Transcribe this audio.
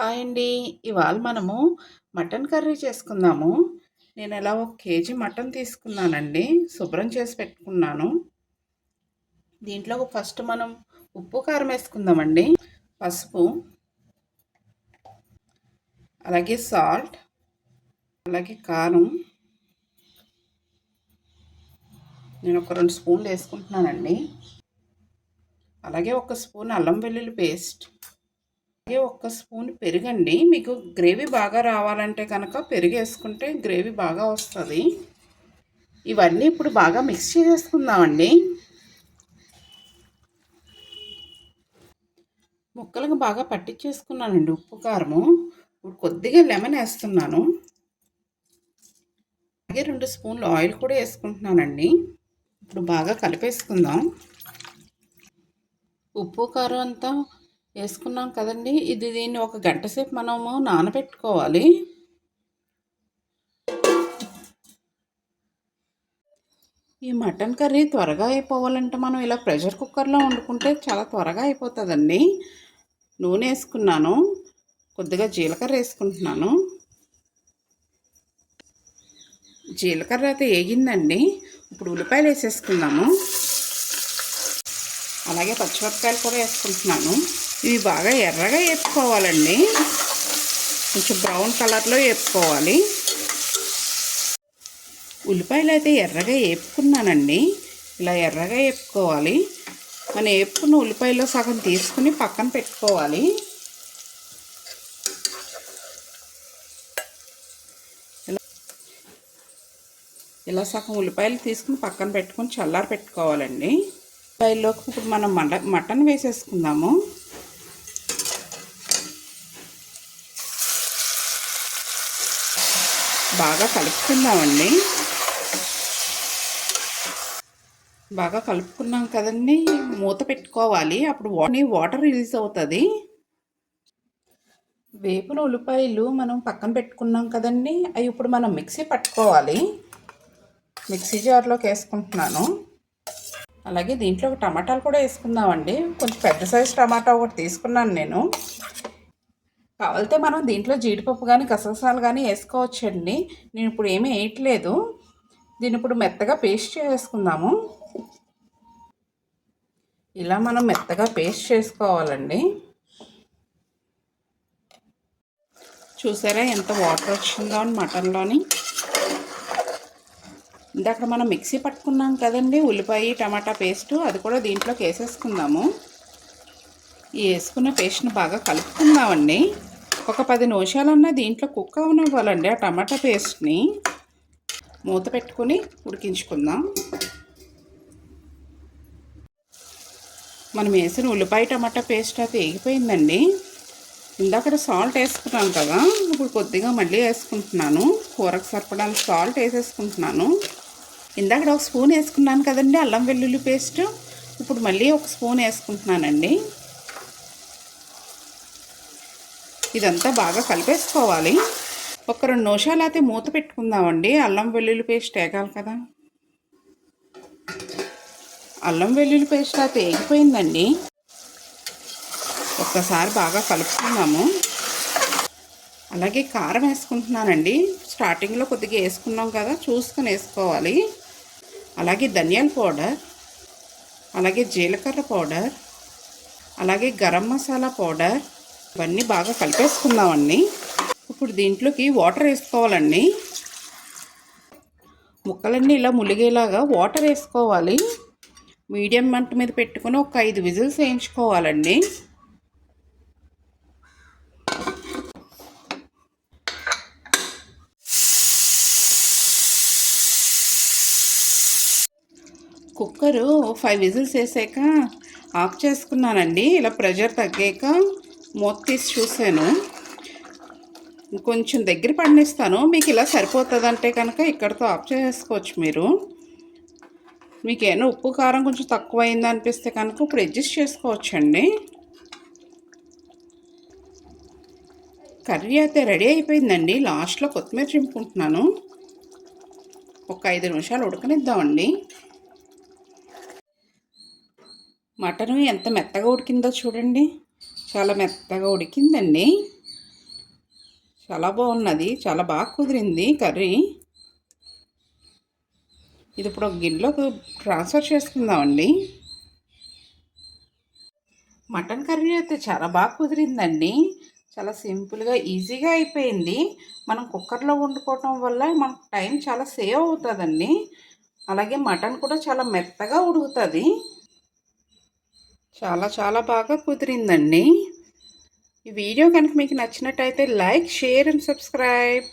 Hi అండి ఇవాళ మనము మటన్ కర్రీ చేసుకుందాము. నేను ఎలా ఒక కేజీ మటన్ తీసుకున్నానండి. శుభ్రం చేసి పెట్టుకున్నాను. దీంట్లో ఫస్ట్ మనం ఉప్పు కారం వేసుకుందామండి. పసుపు అలాగే సాల్ట్ అలాగే కారం. నేను ఒక రెండు స్పూన్లు వేసుకుంటున్నానండి. అలాగే ఒక స్పూన్ అల్లం వెల్లుల్లి పేస్ట్. అలాగే ఒక్క స్పూన్ పెరుగండి. మీకు గ్రేవీ బాగా రావాలంటే కనుక పెరుగు వేసుకుంటే గ్రేవీ బాగా వస్తుంది. ఇవన్నీ ఇప్పుడు బాగా మిక్స్ చేసుకుందామండి ముక్కలకు బాగా పట్టించేసుకున్నానండి ఉప్పు కారము. ఇప్పుడు కొద్దిగా లెమన్ వేస్తున్నాను. అలాగే రెండు స్పూన్లు ఆయిల్ కూడా వేసుకుంటున్నానండి. ఇప్పుడు బాగా కలిపేసుకుందాం. ఉప్పు కారం అంతా వేసుకున్నాం కదండి. ఇది దీన్ని ఒక గంట సేపు మనము నానబెట్టుకోవాలి. ఈ మటన్ కర్రీ త్వరగా అయిపోవాలంటే మనం ఇలా ప్రెషర్ కుక్కర్లో వండుకుంటే చాలా త్వరగా అయిపోతుందండి. నూనె వేసుకున్నాను. కొద్దిగా జీలకర్ర వేసుకుంటున్నాను. జీలకర్ర అయితే వేగిందండి. ఇప్పుడు ఉల్లిపాయలు వేసేసుకున్నాను అలాగే పచ్చిమిరపకాయలు కూడా వేసుకుంటున్నాను. ఇవి బాగా ఎర్రగా వేపుకోవాలండి కొంచెం బ్రౌన్ కలర్లో వేపుకోవాలి ఉల్లిపాయలు అయితే ఎర్రగా వేపుకున్నానండి. ఇలా ఎర్రగా వేపుకోవాలి. మనం వేపుకున్న ఉల్లిపాయలో సగం తీసుకుని పక్కన పెట్టుకోవాలి. ఇలా సగం ఉల్లిపాయలు తీసుకుని పక్కన పెట్టుకుని చల్లారి పెట్టుకోవాలండి ఉల్లిపాయల్లోకి ఇప్పుడు మనం మటన్ వేసేసుకుందాము. బాగా కలుపుకుందామండి. బాగా కలుపుకున్నాం కదండి. మూత పెట్టుకోవాలి. అప్పుడు వాటర్ రిలీజ్ అవుతుంది. వేపున ఉల్లిపాయలు మనం పక్కన పెట్టుకున్నాం కదండి. అవి ఇప్పుడు మనం మిక్సీ పట్టుకోవాలి. మిక్సీ జార్లోకి వేసుకుంటున్నాను. అలాగే దీంట్లో టమాటాలు కూడా వేసుకుందామండి. కొంచెం పెద్ద సైజు టమాటా ఒకటి తీసుకున్నాను నేను. కావాలితే మనం దీంట్లో జీడిపప్పు కానీ గసగసాలు కానీ వేసుకోవచ్చండి. నేను ఇప్పుడు ఏమీ వేయట్లేదు. దీన్ని ఇప్పుడు మెత్తగా పేస్ట్ చేసుకుందాము. ఇలా మనం మెత్తగా పేస్ట్ చేసుకోవాలండి. చూసారా ఎంత వాటర్ వచ్చిందో అని మటన్లోని? ఇందాక మనం మిక్సీ పట్టుకున్నాం కదండి ఉల్లిపాయ టమాటా పేస్టు అది కూడా దీంట్లోకి వేసేసుకుందాము. ఈ వేసుకున్న పేస్ట్ని బాగా కలుపుకుందామండి. ఒక పది నిమిషాలన్నా దీంట్లో కుక్ అవనివ్వాలండి ఆ టమాటా పేస్ట్ని. మూత పెట్టుకుని ఉడికించుకుందాం. మనం వేసిన ఉల్లిపాయ టమాటా పేస్ట్ అయితే వేగిపోయిందండి. ఇందాక సాల్ట్ వేసుకున్నాను కదా ఇప్పుడు కొద్దిగా మళ్ళీ వేసుకుంటున్నాను. కూరకు సరిపడానికి సాల్ట్ వేసేసుకుంటున్నాను. ఇందాక ఒక స్పూన్ వేసుకున్నాను కదండి అల్లం వెల్లుల్లి పేస్ట్. ఇప్పుడు మళ్ళీ ఒక స్పూన్ వేసుకుంటున్నానండి. ఇదంతా బాగా కలిపేసుకోవాలి. ఒక రెండు నిమిషాలు అయితే మూత పెట్టుకుందామండి. అల్లం వెల్లుల్లి పేస్ట్ వేగాలి కదా. అల్లం వెల్లుల్లి పేస్ట్ అయితే వేగిపోయిందండి. ఒక్కసారి బాగా కలుపుకుందాము. అలాగే కారం వేసుకుంటున్నానండి. స్టార్టింగ్లో కొద్దిగా వేసుకున్నాం కదా చూసుకొని వేసుకోవాలి. అలాగే ధనియాల పౌడర్ అలాగే జీలకర్ర పౌడర్ అలాగే గరం మసాలా పౌడర్ ఇవన్నీ బాగా కలిపేసుకుందామండి. ఇప్పుడు దీంట్లోకి వాటర్ వేసుకోవాలండి. ముక్కలన్నీ ఇలా ములిగేలాగా వాటర్ వేసుకోవాలి. మీడియం మంట మీద పెట్టుకుని ఒక ఐదు విజిల్స్ వేయించుకోవాలండి. కుక్కరు ఫైవ్ విజిల్స్ వేసాక ఆఫ్ చేసుకున్నానండి. ఇలా ప్రెషర్ తగ్గాక మూత తీసి చూశాను. కొంచెం దగ్గర పండిస్తాను. మీకు ఇలా సరిపోతుందంటే కనుక ఇక్కడతో ఆఫ్ చేసుకోవచ్చు మీరు. మీకు ఏమైనా ఉప్పు కారం కొంచెం తక్కువ అనిపిస్తే కనుక ఇప్పుడు అడ్జస్ట్ చేసుకోవచ్చండి. కర్రీ అయితే రెడీ అయిపోయిందండి. లాస్ట్లో కొత్తిమీర చింపుకుంటున్నాను. ఒక ఐదు నిమిషాలు ఉడకనిద్దామండి. మటను ఎంత మెత్తగా ఉడికిందో చూడండి. చాలా మెత్తగా ఉడికిందండి. చాలా బాగున్నది. చాలా బాగా కుదిరింది కర్రీ. ఇది ఇప్పుడు ఒక గిన్నెలోకి ట్రాన్స్ఫర్ చేసుకుందామండి. మటన్ కర్రీ అయితే చాలా బాగా కుదిరిందండి. చాలా సింపుల్గా ఈజీగా అయిపోయింది. మనం కుక్కర్లో వండుకోవటం వల్ల మనకు టైం చాలా సేవ్ అవుతుందండి. అలాగే మటన్ కూడా చాలా మెత్తగా ఉడుకుతుంది. చాలా చాలా బాగా కుదిరిందండి. ఈ వీడియో కనుక మీకు నచ్చినట్టయితే లైక్ షేర్ అండ్ సబ్స్క్రైబ్.